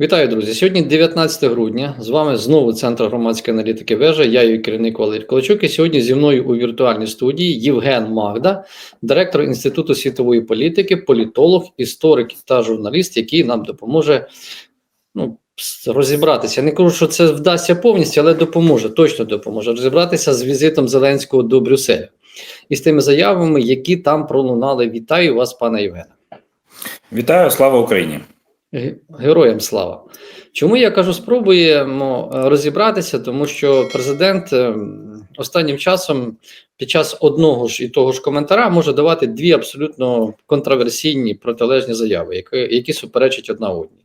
Вітаю, друзі! Сьогодні 19 грудня. З вами знову Центр громадської аналітики Вежа. Я її керівник Валерій Колочук. І сьогодні зі мною у віртуальній студії Євген Магда, директор Інституту світової політики, політолог, історик та журналіст, який нам допоможе ну, розібратися. Не кажу, що це вдасться повністю, але допоможе, точно допоможе розібратися з візитом Зеленського до Брюсселя і з тими заявами, які там пролунали. Вітаю вас, пане Євгене. Вітаю, слава Україні! Ге- Героям слава. Чому я кажу, спробуємо е, розібратися, тому що президент е, останнім часом під час одного ж і того ж коментаря може давати дві абсолютно контроверсійні протилежні заяви, які, які суперечать одна одній.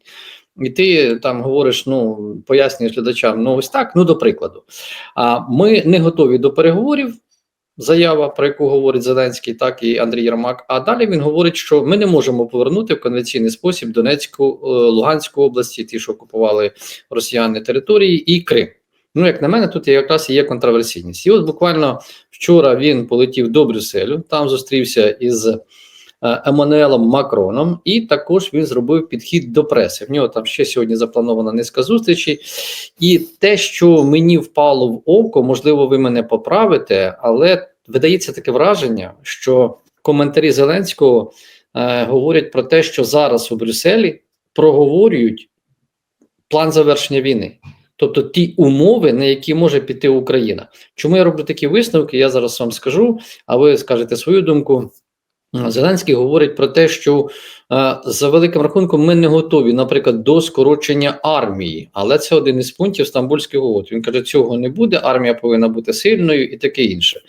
І ти там говориш, ну пояснюєш глядачам, ну ось так, ну до прикладу. А ми не готові до переговорів. Заява, про яку говорить Зеленський, так і Андрій Єрмак. А далі він говорить, що ми не можемо повернути в конвенційний спосіб Донецьку, е, Луганську області, ті, що окупували росіяни території, і Крим. Ну, як на мене, тут якраз є контроверсійність. І от буквально вчора він полетів до Брюсселю, там зустрівся із Еммануелом Макроном, і також він зробив підхід до преси. В нього там ще сьогодні запланована низка зустрічей. І те, що мені впало в око, можливо, ви мене поправите, але видається таке враження, що коментарі Зеленського е, говорять про те, що зараз у Брюсселі проговорюють план завершення війни. Тобто ті умови, на які може піти Україна. Чому я роблю такі висновки? Я зараз вам скажу, а ви скажете свою думку. Зеленський говорить про те, що е, за великим рахунком ми не готові, наприклад, до скорочення армії, але це один із пунктів Стамбульських угод. Він каже, цього не буде. Армія повинна бути сильною і таке інше.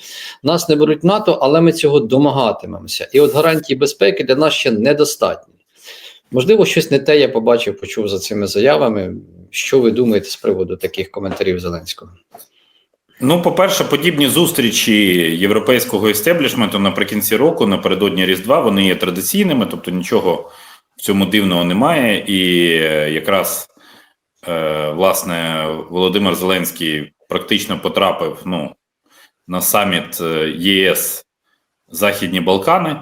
Нас не беруть НАТО, але ми цього домагатимемося. І от гарантії безпеки для нас ще недостатні. Можливо, щось не те я побачив, почув за цими заявами. Що ви думаєте з приводу таких коментарів Зеленського? Ну, по-перше, подібні зустрічі європейського істеблішменту наприкінці року, напередодні Різдва, вони є традиційними, тобто нічого в цьому дивного немає. І е, якраз е, власне Володимир Зеленський практично потрапив ну, на саміт е, ЄС Західні Балкани.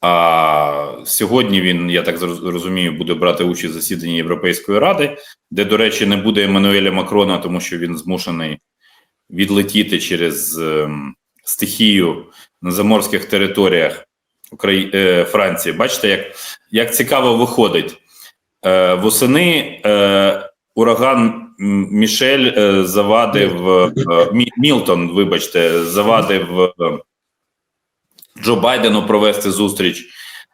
А сьогодні він, я так розумію, буде брати участь в засіданні Європейської ради, де, до речі, не буде Еммануеля Макрона, тому що він змушений відлетіти через ем, стихію на заморських територіях Украї... е, Франції. Бачите, як, як цікаво виходить. Е, восени е, ураган Мішель е, завадив е, Мілтон, вибачте, завадив е, Джо Байдену провести зустріч.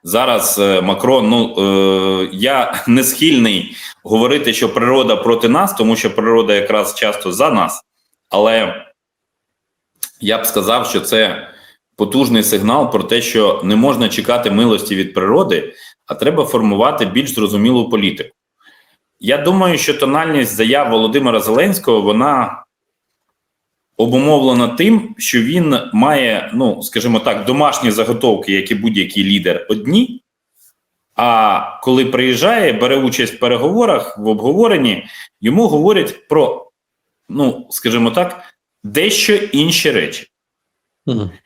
Зараз е, Макрон. Ну е, я не схильний говорити, що природа проти нас, тому що природа якраз часто за нас. Але я б сказав, що це потужний сигнал про те, що не можна чекати милості від природи, а треба формувати більш зрозумілу політику. Я думаю, що тональність заяв Володимира Зеленського вона обумовлена тим, що він має, ну скажімо так, домашні заготовки, як і будь-який лідер, одні. А коли приїжджає, бере участь в переговорах в обговоренні, йому говорять про, ну скажімо так, дещо інші речі.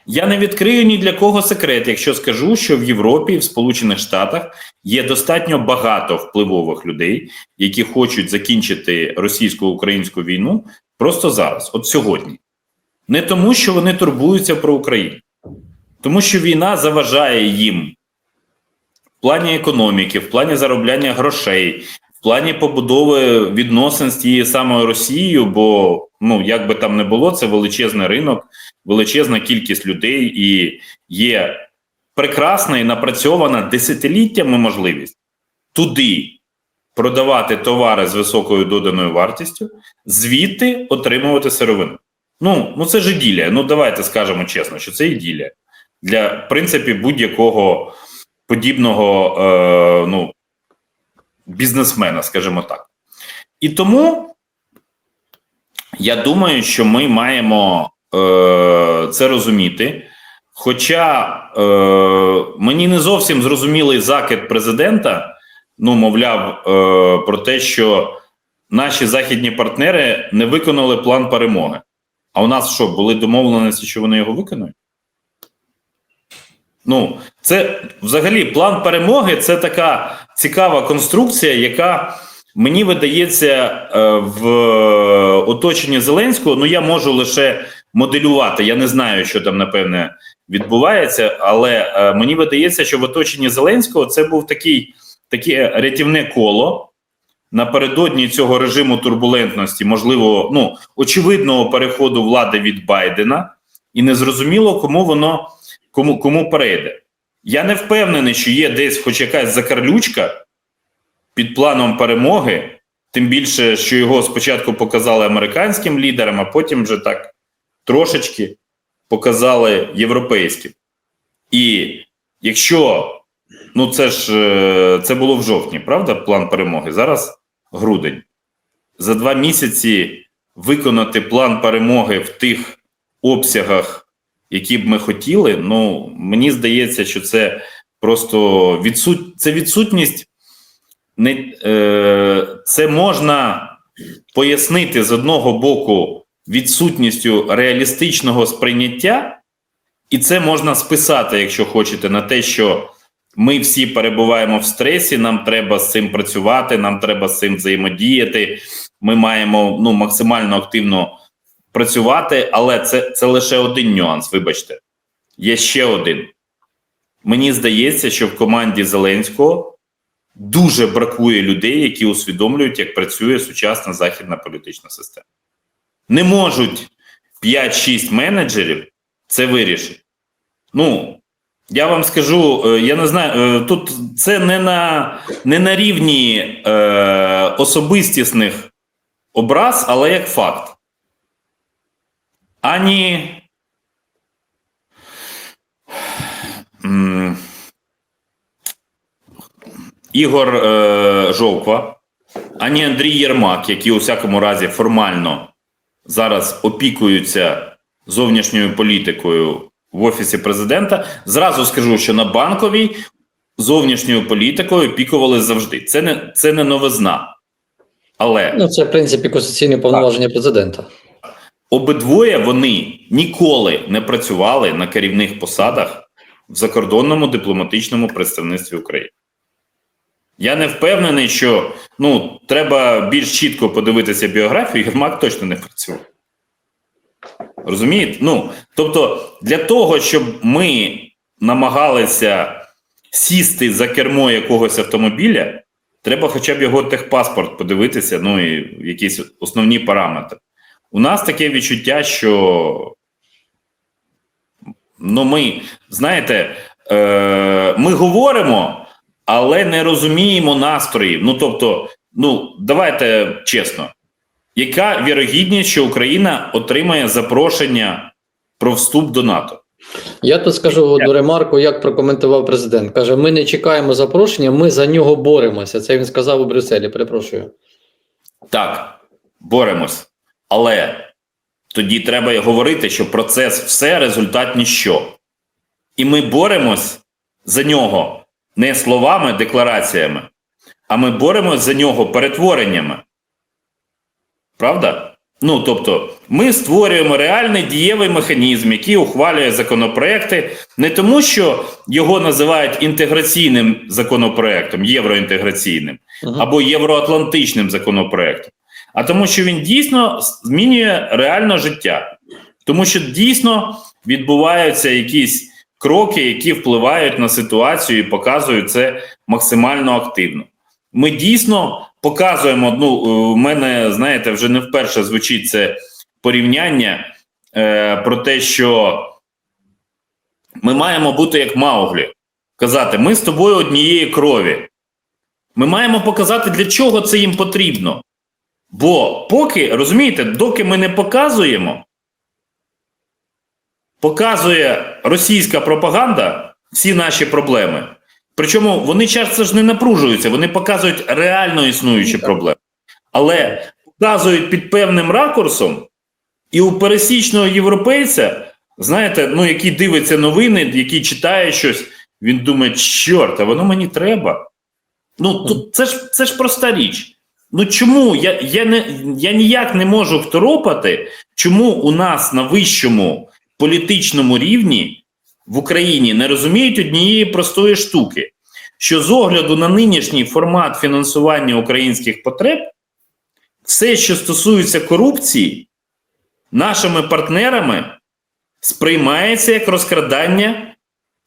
Я не відкрию ні для кого секрет, якщо скажу, що в Європі, в Сполучених Штатах є достатньо багато впливових людей, які хочуть закінчити російсько-українську війну просто зараз, от сьогодні. Не тому, що вони турбуються про Україну, тому що війна заважає їм в плані економіки, в плані заробляння грошей, плані побудови відносин з тією самою Росією, бо ну як би там не було, це величезний ринок, величезна кількість людей, і є прекрасна і напрацьована десятиліттями можливість туди продавати товари з високою доданою вартістю, звідти отримувати сировину. Ну, ну це ж іділія. Ну давайте скажемо чесно, що це іділія для в принципі будь-якого подібного е, ну, бізнесмена, скажімо так. І тому я думаю, що ми маємо е, це розуміти. Хоча е, мені не зовсім зрозумілий закид президента, ну, мовляв, е, про те, що наші західні партнери не виконали план перемоги. А у нас що, були домовленості, що вони його виконують? Ну, це взагалі план перемоги це така цікава конструкція, яка Мені видається, е, в оточенні Зеленського, ну я можу лише моделювати. Я не знаю, що там напевне відбувається, але е, мені видається, що в оточенні Зеленського це був такий таке рятівне коло напередодні цього режиму турбулентності, можливо, ну очевидного переходу влади від Байдена, і незрозуміло, кому воно кому, кому перейде. Я не впевнений, що є десь хоч якась закарлючка під планом перемоги, тим більше, що його спочатку показали американським лідерам, а потім вже так трошечки показали європейським. І якщо ну це ж е, це було в жовтні, правда, план перемоги? Зараз грудень. За два місяці виконати план перемоги в тих обсягах, які б ми хотіли. Ну мені здається, що це просто відсут... це відсутність. Не, е, Це можна пояснити з одного боку відсутністю реалістичного сприйняття, і це можна списати, якщо хочете, на те, що ми всі перебуваємо в стресі, нам треба з цим працювати, нам треба з цим взаємодіяти. Ми маємо ну, максимально активно працювати, але це, це лише один нюанс. Вибачте, є ще один. Мені здається, що в команді Зеленського дуже бракує людей, які усвідомлюють, як працює сучасна західна політична система. Не можуть 5-6 менеджерів це вирішити. Ну, я вам скажу, е, я не знаю, е, тут це не на не на рівні е, особистісних образ, але як факт. Ані. Ігор е, Жовква, ані Андрій Єрмак, які у всякому разі формально зараз опікуються зовнішньою політикою в офісі президента. Зразу скажу, що на банковій зовнішньою політикою опікували завжди. Це не це не новизна. Але Ну, це в принципі конституційне повноваження президента. Обидвоє вони ніколи не працювали на керівних посадах в закордонному дипломатичному представництві України. Я не впевнений, що ну, треба більш чітко подивитися біографію, Єрмак точно не працював. Розумієте? Ну, тобто, для того, щоб ми намагалися сісти за кермо якогось автомобіля, треба хоча б його техпаспорт подивитися, ну і якісь основні параметри. У нас таке відчуття, що ну, ми, знаєте, е, ми говоримо, але не розуміємо настроїв. Ну, тобто, ну, давайте чесно. Яка вірогідність, що Україна отримає запрошення про вступ до НАТО? Я тут скажу до ремарку, як прокоментував президент. Каже: ми не чекаємо запрошення, ми за нього боремося. Це він сказав у Брюсселі. Перепрошую. Так, боремось. Але тоді треба й говорити, що процес все результат ніщо. І ми боремось за нього не словами, деклараціями, а ми боремось за нього перетвореннями. Правда? Ну, тобто, ми створюємо реальний дієвий механізм, який ухвалює законопроекти, не тому, що його називають інтеграційним законопроектом, євроінтеграційним або євроатлантичним законопроектом, а тому, що він дійсно змінює реальне життя, тому що дійсно відбуваються якісь кроки, які впливають на ситуацію і показують це максимально активно. Ми дійсно показуємо. Ну, у мене знаєте, вже не вперше звучить це порівняння е, про те, що ми маємо бути як Мауглі, казати: ми з тобою однієї крові. Ми маємо показати, для чого це їм потрібно. Бо поки, розумієте, доки ми не показуємо, показує російська пропаганда всі наші проблеми. Причому вони часто ж не напружуються, вони показують реально існуючі проблеми. Але показують під певним ракурсом, і у пересічного європейця, знаєте, ну який дивиться новини, який читає щось, він думає, чорт, а воно мені треба. Ну, тут це ж це ж проста річ. Ну чому я я, не, я ніяк не можу второпати, чому у нас на вищому політичному рівні в Україні не розуміють однієї простої штуки, що з огляду на нинішній формат фінансування українських потреб, все, що стосується корупції, нашими партнерами сприймається як розкрадання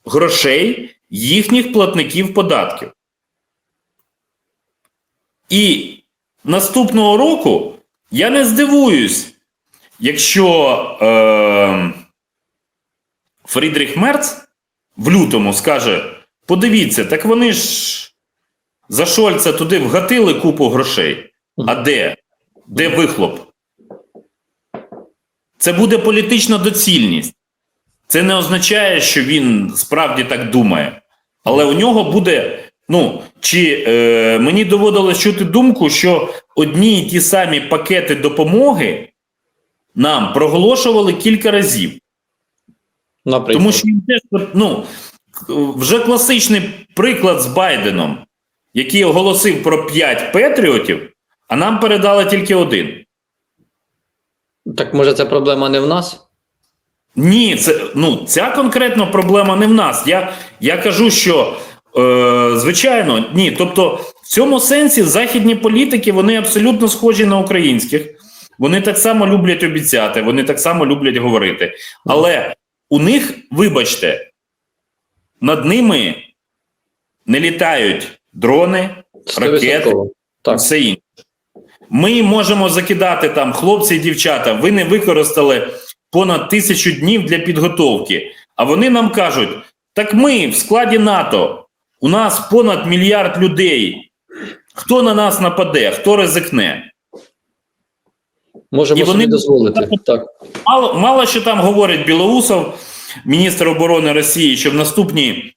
грошей їхніх платників податків. І наступного року я не здивуюсь, якщо е, Фрідріх Мерц в лютому скаже: подивіться, так вони ж за Шольца туди вгатили купу грошей. А де? Де вихлоп? Це буде політична доцільність. Це не означає, що він справді так думає. Але у нього буде. Ну, чи е, мені доводилось чути думку, що одні й ті самі пакети допомоги нам проголошували кілька разів. Наприклад. Тому що ну, вже класичний приклад з Байденом, який оголосив про 5 патріотів, а нам передали тільки один. Так може це проблема не в нас? Ні, це ну ця конкретно проблема не в нас. Я, я кажу, що е, звичайно, ні. Тобто, в цьому сенсі західні політики вони абсолютно схожі на українських. Вони так само люблять обіцяти, вони так само люблять говорити. Але у них, вибачте, над ними не літають дрони, ракети, 100%. Так. все інше. Ми можемо закидати там хлопці і дівчата. Ви не використали понад тисячу днів для підготовки. А вони нам кажуть: так ми в складі НАТО, у нас понад мільярд людей. Хто на нас нападе, хто ризикне? Можемо І вони- собі дозволити. Так. Мало, мало що там говорить Білоусов, міністр оборони Росії, що в наступні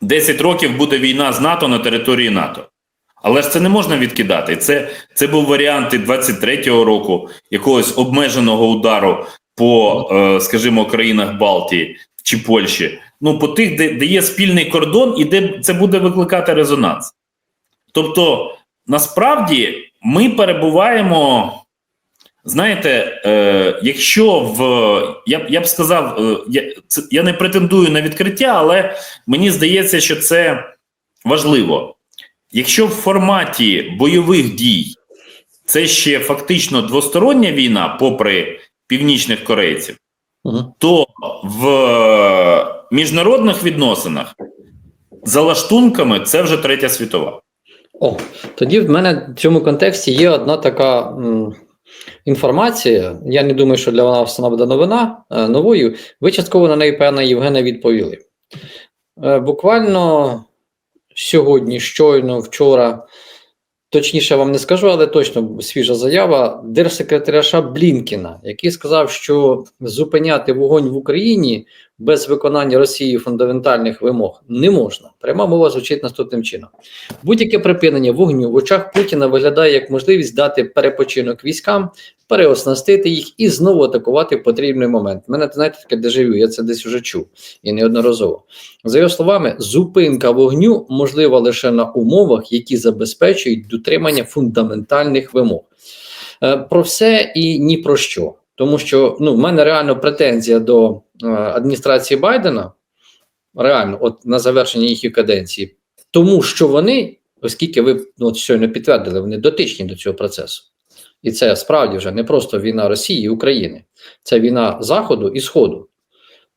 10 років буде війна з НАТО на території НАТО. Але ж це не можна відкидати. Це, це був варіант і 23-го року якогось обмеженого удару по, е, скажімо, країнах Балтії чи Польщі. Ну, по тих, де, де є спільний кордон, і де це буде викликати резонанс. Тобто, насправді, ми перебуваємо. Знаєте, е, якщо в я я б сказав, е, я, це, я не претендую на відкриття, але мені здається, що це важливо. Якщо в форматі бойових дій це ще фактично двостороння війна, попри північних корейців, Угу. то в е, міжнародних відносинах за лаштунками це вже третя світова. О, тоді в мене в цьому контексті є одна така м, інформація. Я не думаю, що для вас вона буде новина е, новою. Ви частково на неї, певно, Євгена, відповіли. Е, буквально сьогодні, щойно, вчора, точніше вам не скажу, але точно свіжа заява держсекретаря США Блінкіна, який сказав, що зупиняти вогонь в Україні без виконання Росії фундаментальних вимог не можна. Пряма мова звучить наступним чином. Будь-яке припинення вогню в очах Путіна виглядає як можливість дати перепочинок військам, переоснастити їх і знову атакувати в потрібний момент. Мене знаєте таке дежавю, я це десь уже чув і неодноразово. За його словами, зупинка вогню можлива лише на умовах, які забезпечують дотримання фундаментальних вимог. Е, Про все і ні про що. Тому що ну, в мене реально претензія до адміністрації Байдена, реально, от на завершення їхньої каденції, тому що вони, оскільки ви ну, от щойно підтвердили, вони дотичні до цього процесу. І це справді вже не просто війна Росії і України, це війна Заходу і Сходу.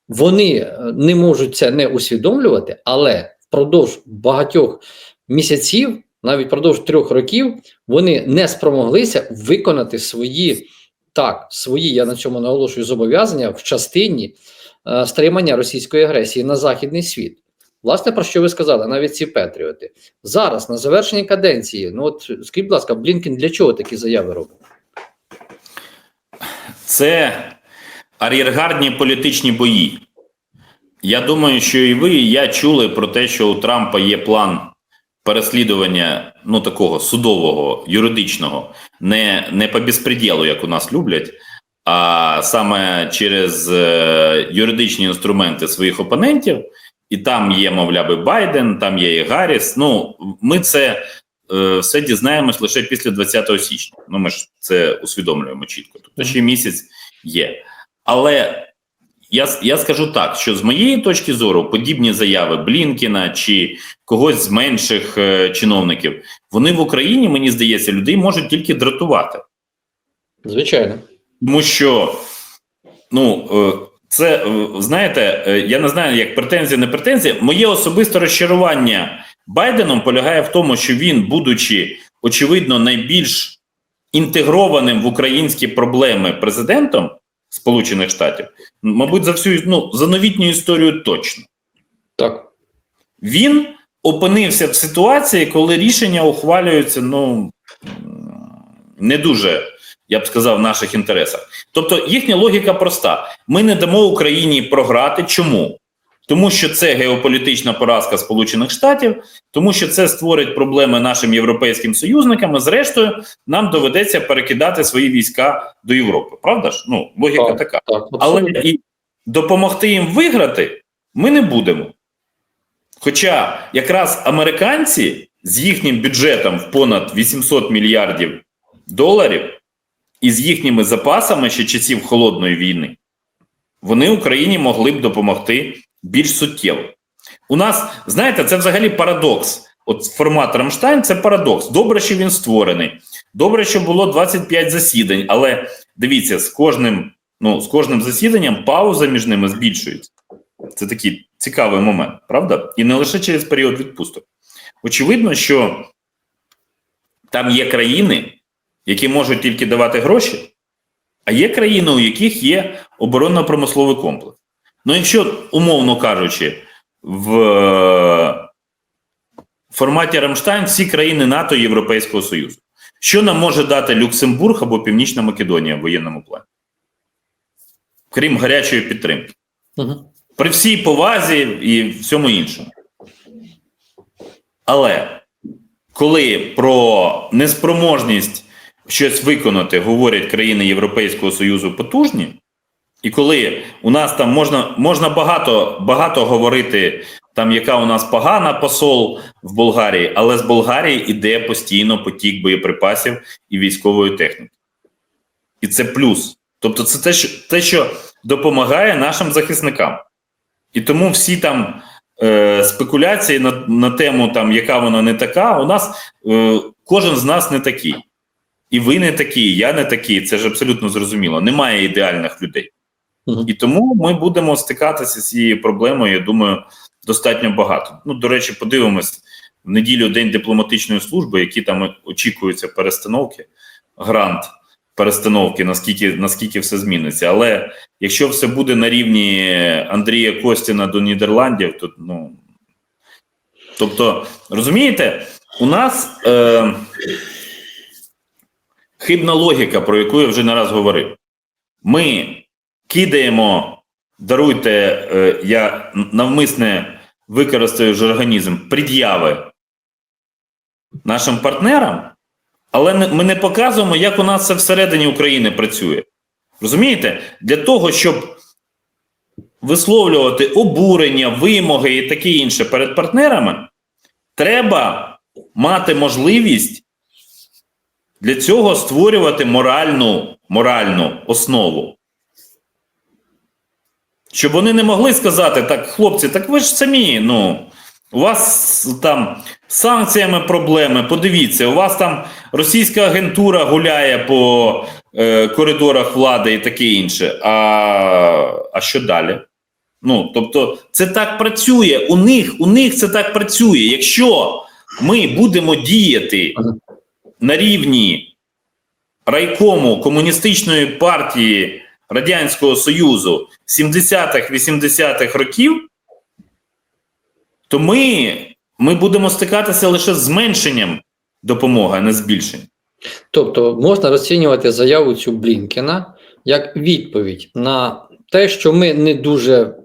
Вони е, не можуть це не усвідомлювати, але впродовж багатьох місяців, навіть впродовж трьох років, вони не спромоглися виконати свої так, свої, я на цьому наголошую, зобов'язання в частині е, стримання російської агресії на західний світ. Власне, про що ви сказали, навіть ці Петріоти. Зараз, на завершенні каденції, ну от скажіть, будь ласка, Блінкен для чого такі заяви робить? Це ар'єргардні політичні бої. Я думаю, що і ви, і я чули про те, що у Трампа є план переслідування ну такого судового, юридичного, не, не по безпреділу, як у нас люблять, а саме через е, юридичні інструменти своїх опонентів. І там є, мовляв, і Байден, там є і Гарріс. Ну, ми це е, все дізнаємось лише після 20 січня. Ну, ми ж це усвідомлюємо чітко. Тобто ще місяць є. Але Я, я скажу так, що з моєї точки зору, подібні заяви Блінкіна чи когось з менших е, чиновників, вони в Україні, мені здається, людей можуть тільки дратувати. Звичайно. Тому що, ну, е, це, е, знаєте, е, я не знаю, як претензія, не претензія. Моє особисте розчарування Байденом полягає в тому, що він, будучи, очевидно, найбільш інтегрованим в українські проблеми президентом Сполучених Штатів, мабуть, за всю ну, за новітню історію точно. Так. Він опинився в ситуації, коли рішення ухвалюються, ну не дуже, я б сказав, в наших інтересах. Тобто їхня логіка проста: ми не дамо Україні програти. Чому? Тому що це геополітична поразка Сполучених Штатів, тому що це створить проблеми нашим європейським союзникам. і Зрештою, нам доведеться перекидати свої війська до Європи. Правда ж? Ну, логіка Так. така. Так, Але і допомогти їм виграти ми не будемо. Хоча якраз американці з їхнім бюджетом в понад 800 мільярдів доларів і з їхніми запасами ще часів холодної війни, вони Україні могли б допомогти більш суттєво. У нас, знаєте, це взагалі парадокс. От формат Рамштайн це парадокс. Добре, що він створений. Добре, що було 25 засідань, але дивіться, з кожним, ну, з кожним засіданням пауза між ними збільшується. Це такий цікавий момент, правда? І не лише через період відпусток. Очевидно, що там є країни, які можуть тільки давати гроші, а є країни, у яких є оборонно-промисловий комплекс. Ну, якщо, умовно кажучи, в е, форматі Рамштайн всі країни НАТО і Європейського Союзу, що нам може дати Люксембург або Північна Македонія в воєнному плані? Крім гарячої підтримки. Угу. При всій повазі і всьому іншому. Але коли про неспроможність щось виконати говорять країни Європейського Союзу потужні, і коли у нас там можна можна багато багато говорити, там яка у нас погана посол в Болгарії, але з Болгарії йде постійно потік боєприпасів і військової техніки. І це плюс. Тобто, це те, що, те, що допомагає нашим захисникам. І тому всі там е, спекуляції на на тему, там, яка вона не така, у нас е, кожен з нас не такий. І ви не такі, і я не такий. Це ж абсолютно зрозуміло. Немає ідеальних людей. І тому ми будемо стикатися з цією проблемою, я думаю, достатньо багато. Ну, до речі, подивимось в неділю День дипломатичної служби, які там очікуються перестановки, грант перестановки, наскільки наскільки все зміниться. Але якщо все буде на рівні Андрія Костіна до Нідерландів, то ну. Тобто, розумієте, у нас е, хибна логіка, про яку я вже не раз говорив. Ми кидаємо, даруйте, е, я навмисне використаю ж організм, пред'яви нашим партнерам, але ми не показуємо, як у нас це всередині України працює. Розумієте? Для того, щоб висловлювати обурення, вимоги і таке інше перед партнерами, треба мати можливість для цього створювати моральну, моральну основу. Щоб вони не могли сказати, так, хлопці, так ви ж самі, ну, у вас там з санкціями проблеми. Подивіться, у вас там російська агентура гуляє по е, коридорах влади і таке інше. А, а що далі? Ну, тобто, це так працює. У них, у них це так працює. Якщо ми будемо діяти на рівні райкому комуністичної партії Радянського Союзу 70-х, 80-х років, то ми, ми будемо стикатися лише з зменшенням допомоги, а не збільшенням. Тобто можна розцінювати заяву цю Блінкена як відповідь на те, що ми не дуже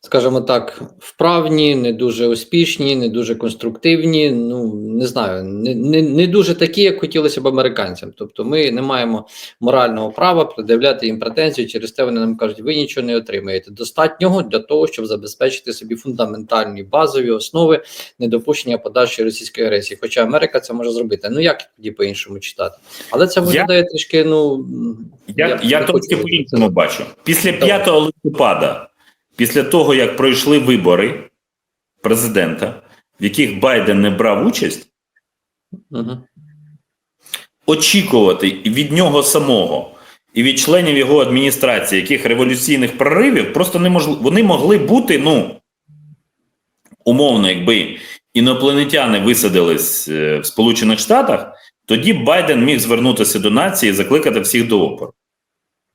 скажімо так, вправні, не дуже успішні, не дуже конструктивні. Ну не знаю, не, не, не дуже такі, як хотілося б американцям. Тобто, ми не маємо морального права пред'являти їм претензію. Через те вони нам кажуть, ви нічого не отримаєте. Достатнього для того, щоб забезпечити собі фундаментальні базові основи недопущення подальшої російської агресії. Хоча Америка це може зробити. Ну як тоді по-іншому читати? Але це виглядає трішки. Ну Я, я, я трошки по-іншому бачу. Після 5 листопада, після того, як пройшли вибори президента, в яких Байден не брав участь, Угу. очікувати від нього самого і від членів його адміністрації, яких революційних проривів просто неможливо. Вони могли бути, ну умовно, якби інопланетяни висадились е, в Сполучених Штатах, тоді Байден міг звернутися до нації і закликати всіх до опору.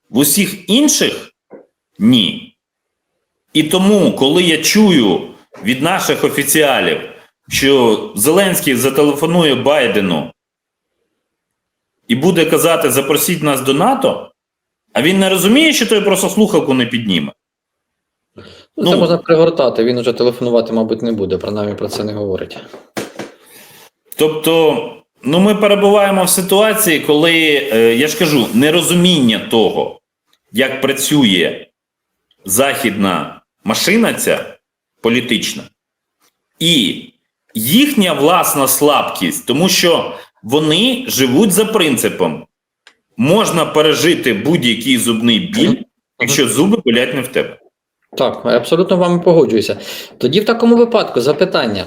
В усіх інших ні. І тому, коли я чую від наших офіціалів, що Зеленський зателефонує Байдену і буде казати: запросіть нас до НАТО, а він не розуміє, що той просто слухавку не підніме. Ну, це Ну. можна пригортати. Він уже телефонувати, мабуть, не буде. Принаймні про це не говорить. Тобто, ну ми перебуваємо в ситуації, коли е, я ж кажу, нерозуміння того, як працює західна машина ця політична, і їхня власна слабкість, тому що вони живуть за принципом: можна пережити будь-який зубний біль, якщо зуби болять не в тебе. Так, абсолютно вами погоджуюся. Тоді в такому випадку запитання.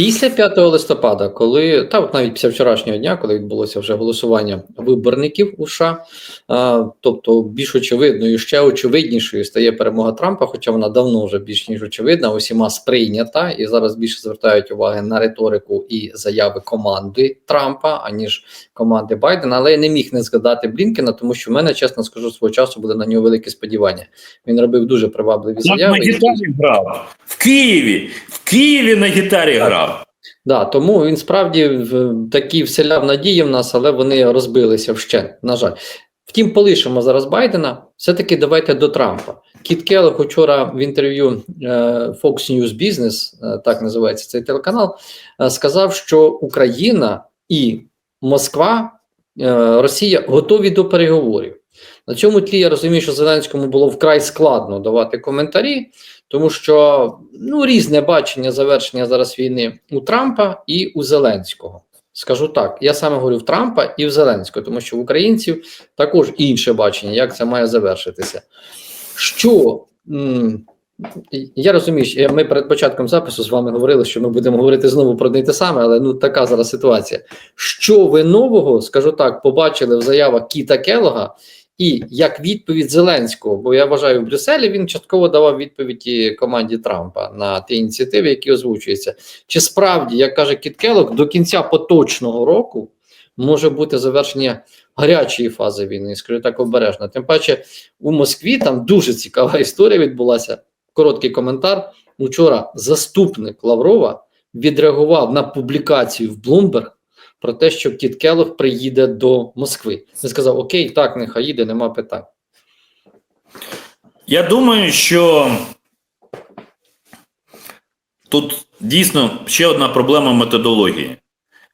Після 5 листопада, коли та навіть після вчорашнього дня, коли відбулося вже голосування виборників у США, а, тобто більш очевидною, ще очевиднішою стає перемога Трампа, хоча вона давно вже більш ніж очевидна, усіма сприйнята, і зараз більше звертають уваги на риторику і заяви команди Трампа, аніж команди Байдена. Але я не міг не згадати Блінкена, тому що в мене, чесно скажу, свого часу були на нього великі сподівання. Він робив дуже привабливі Так, на заяви. і- гітарі грав. В Києві. В Києві на гітарі грав. Да, тому він справді такі вселяв надії в нас, але вони розбилися вщент, на жаль. Втім, полишимо зараз Байдена. Все-таки давайте до Трампа. Кіт Келлог вчора в інтерв'ю е, Fox News Business, е, так називається цей телеканал, е, сказав, що Україна і Москва, е, Росія готові до переговорів. На цьому тлі я розумію, що Зеленському було вкрай складно давати коментарі, тому що ну різне бачення завершення зараз війни у Трампа і у Зеленського. Скажу так, я саме говорю в Трампа і в Зеленського, тому що в українців також інше бачення, як це має завершитися. Що я розумію, що ми перед початком запису з вами говорили, що ми будемо говорити знову про те саме, але ну така зараз ситуація. Що ви нового, скажу так, побачили в заявах Кіта Келога, і як відповідь Зеленського, бо я вважаю, в Брюсселі він частково давав відповіді команді Трампа на ті ініціативи, які озвучуються. Чи справді, як каже Кіт Келлог, до кінця поточного року може бути завершення гарячої фази війни, скажу так обережно. Тим паче у Москві там дуже цікава історія відбулася. Короткий коментар. Учора заступник Лаврова відреагував на публікацію в Bloomberg про те, що Кіт Келлог приїде до Москви. Він сказав: Окей, так, нехай їде, нема питань. Я думаю, що тут дійсно ще одна проблема методології.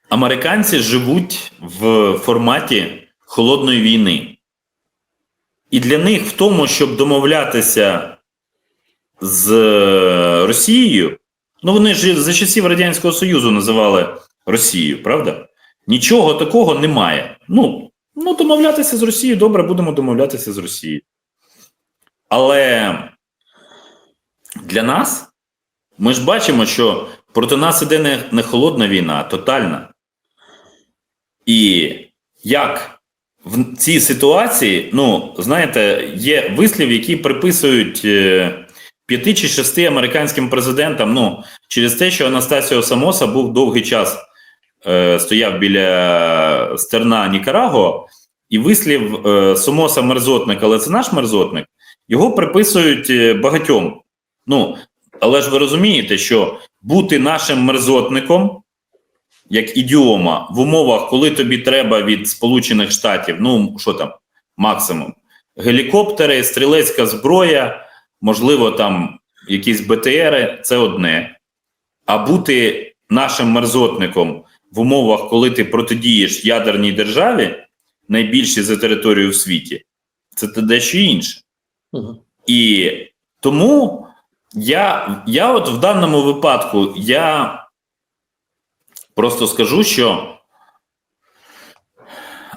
Американці живуть в форматі холодної війни. І для них в тому, щоб домовлятися з Росією, ну вони ж за часів Радянського Союзу називали Росією, правда? Нічого такого немає. Ну, ну домовлятися з Росією, добре, будемо домовлятися з Росією. Але для нас ми ж бачимо, що проти нас іде не, не холодна війна, а тотальна. І як в цій ситуації, ну, знаєте, є вислів, які приписують е, п'яти чи шести американським президентам. Ну, через те, що Анастасіо Самоса був довгий час е, стояв біля стерна Нікараго, і вислів е, Сомоса мерзотник, але це наш мерзотник. Його приписують е, багатьом. Ну, але ж ви розумієте, що бути нашим мерзотником, як ідіома, в умовах, коли тобі треба від Сполучених Штатів, ну що там, максимум, гелікоптери, стрілецька зброя, можливо, там якісь БТРи це одне, а бути нашим мерзотником в умовах, коли ти протидієш ядерній державі, найбільшій за територію в світі, це те дещо інше. І тому я, я от в даному випадку я просто скажу, що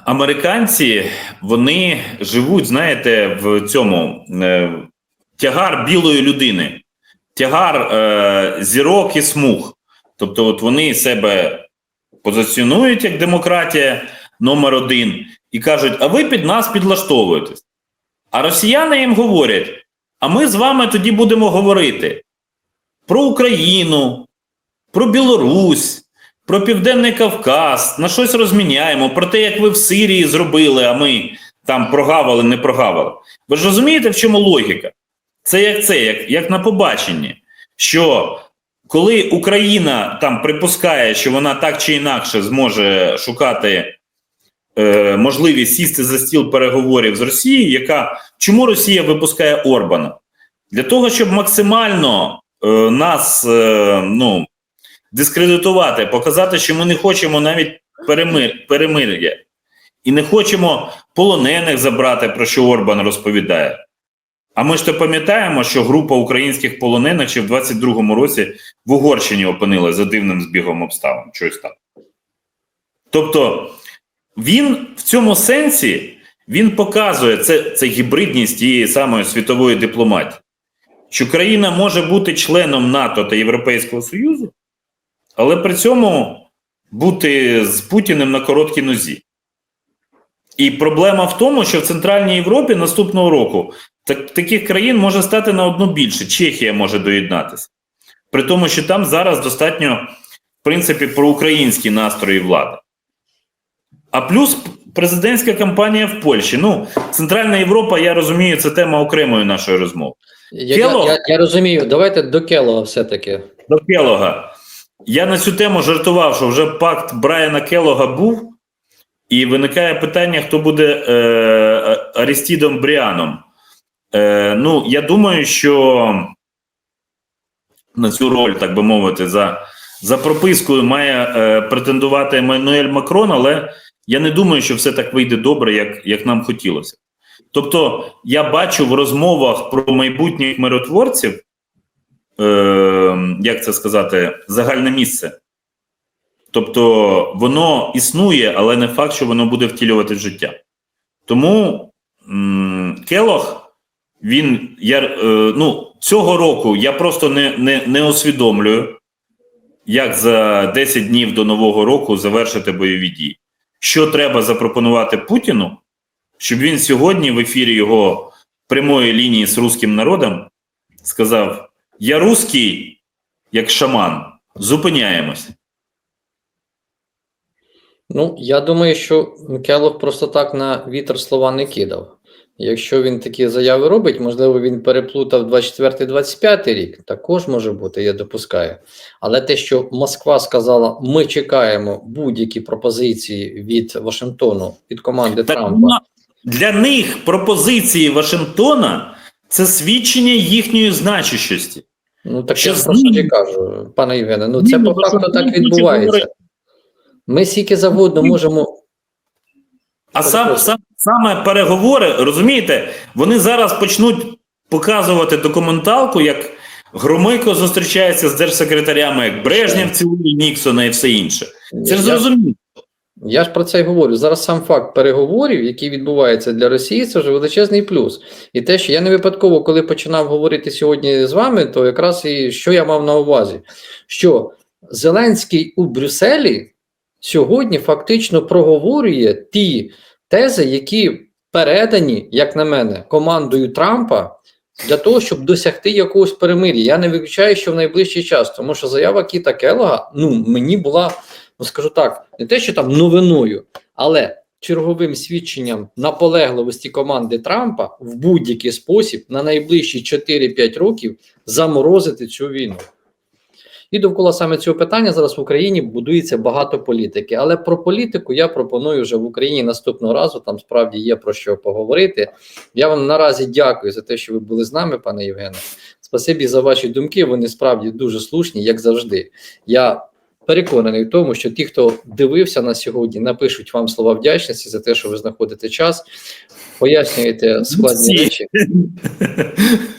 американці вони живуть, знаєте, в цьому е, тягар білої людини, тягар е, зірок і смуг. Тобто, от вони себе позиціонують як демократія номер один і кажуть: а ви під нас підлаштовуєтесь. А росіяни їм говорять: а ми з вами тоді будемо говорити про Україну, про Білорусь, про Південний Кавказ, на щось розміняємо, про те, як ви в Сирії зробили, а ми там прогавили, не прогавили. Ви ж розумієте, в чому логіка? Це як це, як, як на побаченні, що коли Україна там припускає, що вона так чи інакше зможе шукати е, можливість сісти за стіл переговорів з Росією, яка чому Росія випускає Орбана? Для того, щоб максимально е, нас е, ну, дискредитувати, показати, що ми не хочемо навіть перемир, перемир'я і не хочемо полонених забрати, про що Орбан розповідає. А ми ж то пам'ятаємо, що група українських полонених ще в 22-му році в Угорщині опинилась за дивним збігом обставин. Щось там. Тобто він в цьому сенсі він показує це, це гібридність тієї самої світової дипломатії, що країна може бути членом НАТО та Європейського Союзу, але при цьому бути з Путіним на короткій нозі. І проблема в тому, що в Центральній Європі наступного року так, таких країн може стати на одну більше. Чехія може доєднатися. При тому, що там зараз достатньо, в принципі, проукраїнські настрої влади. А плюс президентська кампанія в Польщі. Ну, Центральна Європа, я розумію, це тема окремої нашої розмови. Я, я, я, я розумію, давайте до Келога все-таки. До Келога. Я на цю тему жартував, що вже пакт Брайана Келога був, і виникає питання, хто буде е, е, Арістідом Бріаном. Е, ну, я думаю, що на цю роль, так би мовити, за, за пропискою має е, претендувати Еммануель Макрон, але я не думаю, що все так вийде добре, як, як нам хотілося. Тобто, я бачу в розмовах про майбутніх миротворців, е, як це сказати, загальне місце. Тобто, воно існує, але не факт, що воно буде втілювати в життя. Тому м- Келох, він я, е, ну, цього року я просто не, не, не усвідомлюю, як за 10 днів до Нового року завершити бойові дії. Що треба запропонувати Путіну, щоб він сьогодні в ефірі його прямої лінії з руським народом сказав: Я русський, як шаман, зупиняємось. Ну, я думаю, що Келог просто так на вітер слова не кидав. Якщо він такі заяви робить, можливо, він переплутав 24-25 рік, також може бути, я допускаю. Але те, що Москва сказала, ми чекаємо будь-які пропозиції від Вашингтону, від команди Так, Трампа. ну, для них пропозиції Вашингтона це свідчення їхньої значущості. Ну так Що я про що кажу, пане Євгене. Ну це по факту так відбувається. Ми скільки завгодно можемо. А сам, сам, саме переговори, розумієте, вони зараз почнуть показувати документалку, як Громико зустрічається з держсекретарями, як Брежнєв цілує Ніксона і все інше. Це ж Я- зрозуміло. Я ж про це й говорю. Зараз сам факт переговорів, які відбуваються для Росії, це вже величезний плюс. І те, що я не випадково, коли починав говорити сьогодні з вами, то якраз і що я мав на увазі, що Зеленський у Брюсселі сьогодні фактично проговорює ті тези, які передані, як на мене, командою Трампа. Для того, щоб досягти якогось перемир'я, я не виключаю, що в найближчий час, тому що заява Кіта Келлога, ну мені була ну скажу так, не те, що там новиною, але черговим свідченням наполегливості команди Трампа в будь-який спосіб на найближчі 4-5 років заморозити цю війну. І довкола саме цього питання зараз в Україні будується багато політики. Але про політику я пропоную вже в Україні наступного разу. Там справді є про що поговорити. Я вам наразі дякую за те, що ви були з нами, пане Євгене. Спасибі за ваші думки. Вони справді дуже слушні, як завжди. Я переконаний в тому, що ті, хто дивився на сьогодні, напишуть вам слова вдячності за те, що ви знаходите час, пояснюєте складні речі.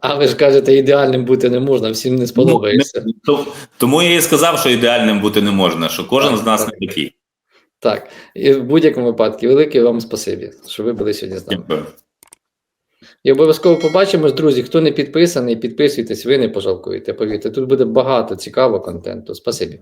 А ви ж кажете, ідеальним бути не можна, всім не сподобається. Ну, то- Тому я і сказав, що ідеальним бути не можна, що кожен Так, з нас так. не такий. Так, і в будь-якому випадку, велике вам спасибі, що ви були сьогодні з нами. Дякую. І обов'язково побачимось, друзі. Хто не підписаний, підписуйтесь, ви не пожалкуєте. Повірте, тут буде багато цікавого контенту. Спасибі.